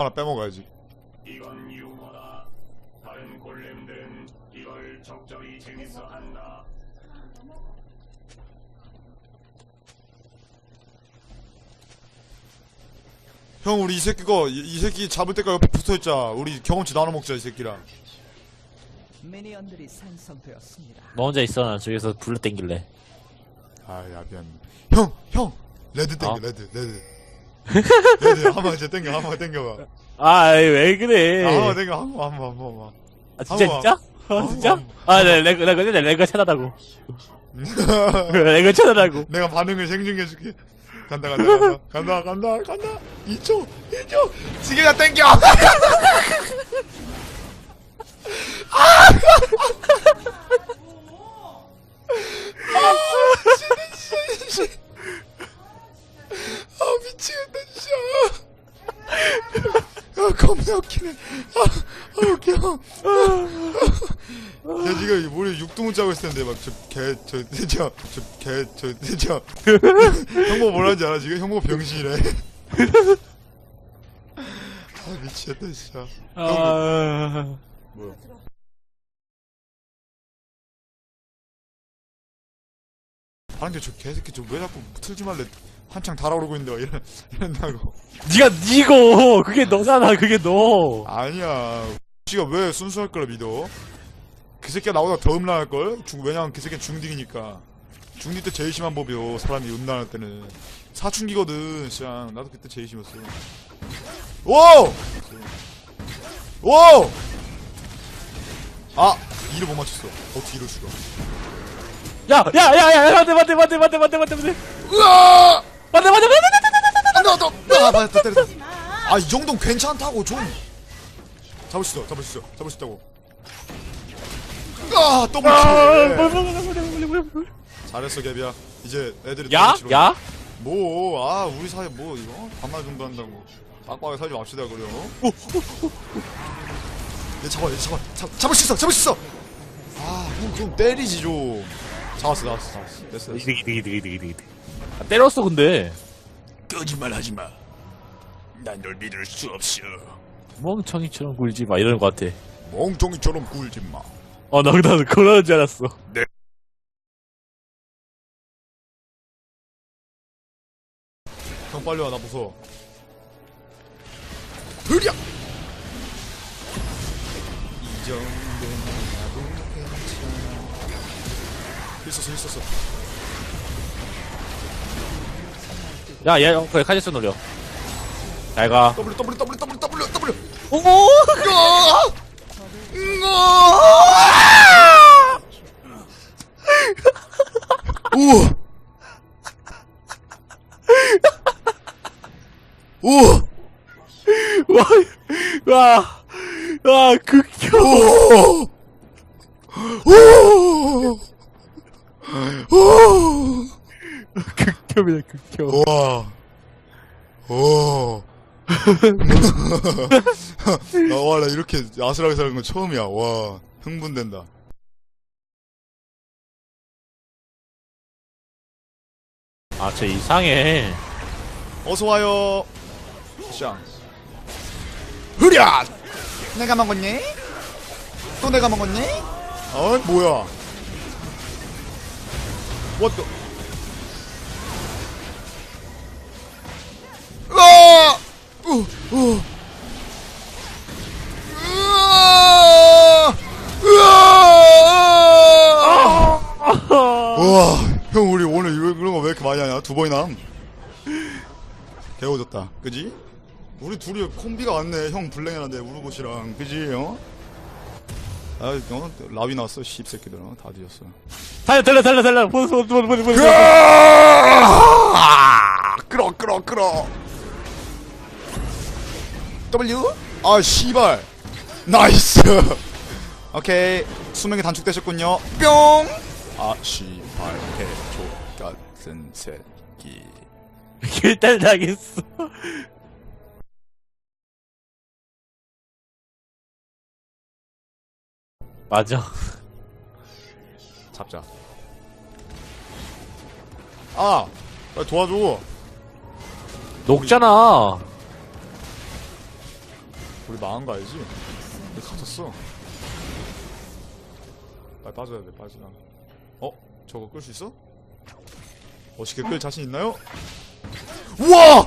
하나 빼먹어야지. 이건 유머다. 다른 골렘들은 이걸 적절히 재밌어 한다. 형 우리 이 새끼 거, 이, 이 새끼 잡을 때까지 옆에 붙어있자. 우리 경험치 나눠 먹자 이 새끼랑. 미니언들이 생성되었습니다. 너 혼자 있어. 나 저기서 불러 땡길래. 아야 미안. 형, 형, 레드 땡겨, 어? 레드, 레드. 레드 한번 이제 땡겨, 한번 땡겨봐. 아, 왜 그래? 아, 한번 땡겨, 한 번, 한 번, 한 번, 한 번. 아, 진짜, 한번. 진짜? 아, 한번. 진짜? 아, 네, 레그, 레그, 레그, 레그 차다다고. 레그 차다다고. 내가 반응을 생중해줄게. 간다, 간다, 간다, 간다, 간다, 간다. 2초, 1초. 지게가 땡겨. 아, 진짜, 아, 미치겠다, 진짜. 아, 겁나 웃기네. 아, 아 웃겨. 야, 지금 이 머리 육두문 짜고 있을 텐데, 막, 저, 개, 저, 저, 저, 개, 저, 저. 형모 뭐라는지 알아, 지금? 형모 병신이래. 아, 미치겠다, 진짜. 아, 뭐야. 아니, 근데 저 개새끼 저왜 자꾸 틀지 말래. 한창 달아오르고 있는데, 막 이런, 이런다고. 니가 니고! 그게 너잖아, 그게 너! 아니야. 씨가 왜 순수할 걸 믿어? 그 새끼가 나보다 더 음란할 걸? 중 왜냐면 그 새끼는 중딩이니까. 중딩 때 제일 심한 법이요. 사람이 음란할 때는 사춘기거든. 시장 나도 그때 제일 심했어. 오! 오! 아 이를 못 맞췄어. 어떻게 이럴 수가? 야, 야, 야, 야, 맞대, 맞대, 맞대, 맞대, 맞대, 맞대, 맞대. 으아! 맞대, 맞대, 맞대, 맞대, 안돼 안돼. 아 맞다 때렸다. 아이 정도는 괜찮다고 좀. 잡을 수 있어. 잡을 수 있어. 잡을 수 있다고. 아 더블 킬. 잘했어 개비야 이제 애들이 야? 더블 치러- 야? 뭐, 아, 우리 사이 뭐, 이거? 반말 정도 한다고. 빡빡하게 살지 맙시다, 그래요. 얘 잡아, 얘 잡아. 잡, 잡을 수 있어, 잡을 수 있어! 아, 형, 좀 때리지, 좀. 잡았어, 잡았어, 잡았어. 됐어, 됐어. 이득, 이득, 이득, 이득, 이득, 이득. 아, 때렸어, 근데. 거짓말 하지 마. 난 널 믿을 수 없어. 멍청이처럼 굴지 마, 이러는 것 같아. 멍청이처럼 굴지 마. 어, 나, 나도 그러는 줄 알았어. 형, 빨리 와, 나 무서워. 흐랴! 이 정도는 나도 괜찮아. 있었어, 있었어. 야, 얘, 어, 그래, 카지스 놀려. 잘 가. W, W, W, W, W, W! 오! 우와! 우와! 와, 와, 와, 극혐. 우와! 우와! 우와! 극혐이다, 극혐. 와. 오. 나, 와, 나 이렇게 아슬하게 사는 건 처음이야. 와. 흥분된다. 아, 쟤 이상해. 어서와요. 샹. 흐랴! 내가 먹었니? 또 내가 먹었니? 어, 뭐야. What the. 으아! 우, 우. 우와, 형 우리 오늘 이런 거 왜 이렇게 많이 하냐? 두 번이나. 개워졌다. 그지? 우리 둘이 콤비가 왔네. 형 블랙이란데 우르고시랑 그지? 어? 아, 어? 라비 나왔어. 씹새끼들. 어? 다 뒤졌어. 달려, 달려, 달려, 달려. 보스, 보스, 보스, 보스, 보스. 으아! 끌어, 끌어, 끌어. W? 아, 씨발. 나이스. 오케이. 수명이 단축되셨군요. 뿅! 아, 씨발. 개조 같은 새끼. 일단 나겠어. 맞아. 잡자. 아! 나 도와줘. 녹잖아. 우리 망한 거 알지? 우리 갇혔어. 빨리 빠져야 돼, 빠지나. 어? 저거 끌 수 있어? 멋있게 끌 자신 있나요? 우와!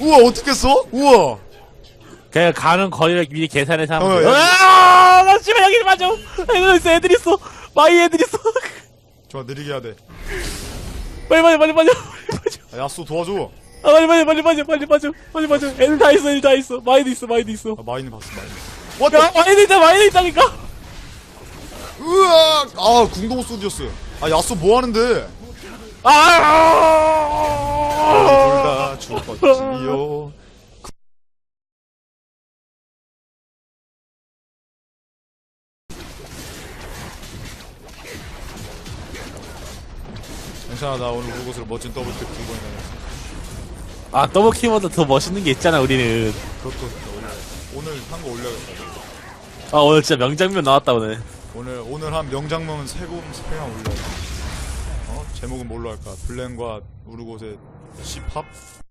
우와, 어떻게 써? 우와! 그냥 가는 거리를 미리 계산해서 하면 어, 돼. 야. 아, 나 씨발 여기 맞아. 애들 있어, 애들 있어. 마이 애들 있어. 좋아, 느리게 해야 돼. 빨리 빨리 빨리 빨리 빨리. 야, 야수 도와줘. 아 빨리 빨리 빨리 빨리 빨리 빨리 빨리 빨리. 애들 다 있어, 애들 다 있어. 마이도 있어, 마이도 있어. 아, 마이는 봤어. 왔다! 야, 마이도 있다, 마이도 있다니까. 으악! 아, 궁동 소디였어. 아, 야수 뭐 하는데? 아. 죽었지요. 괜찮아, 나 오늘 우르고스로 멋진 더블 탭두 번이나 했어. 아 더블 키보다 더 멋있는 게 있잖아 우리는. 그것도 오늘, 오늘 한 거 올려야겠다. 아 오늘 진짜 명장면 나왔다 오늘. 오늘, 오늘 한 명장면 스페한 올려야겠다. 어? 제목은 뭘로 할까? 블렌과 우르고스의 시팝?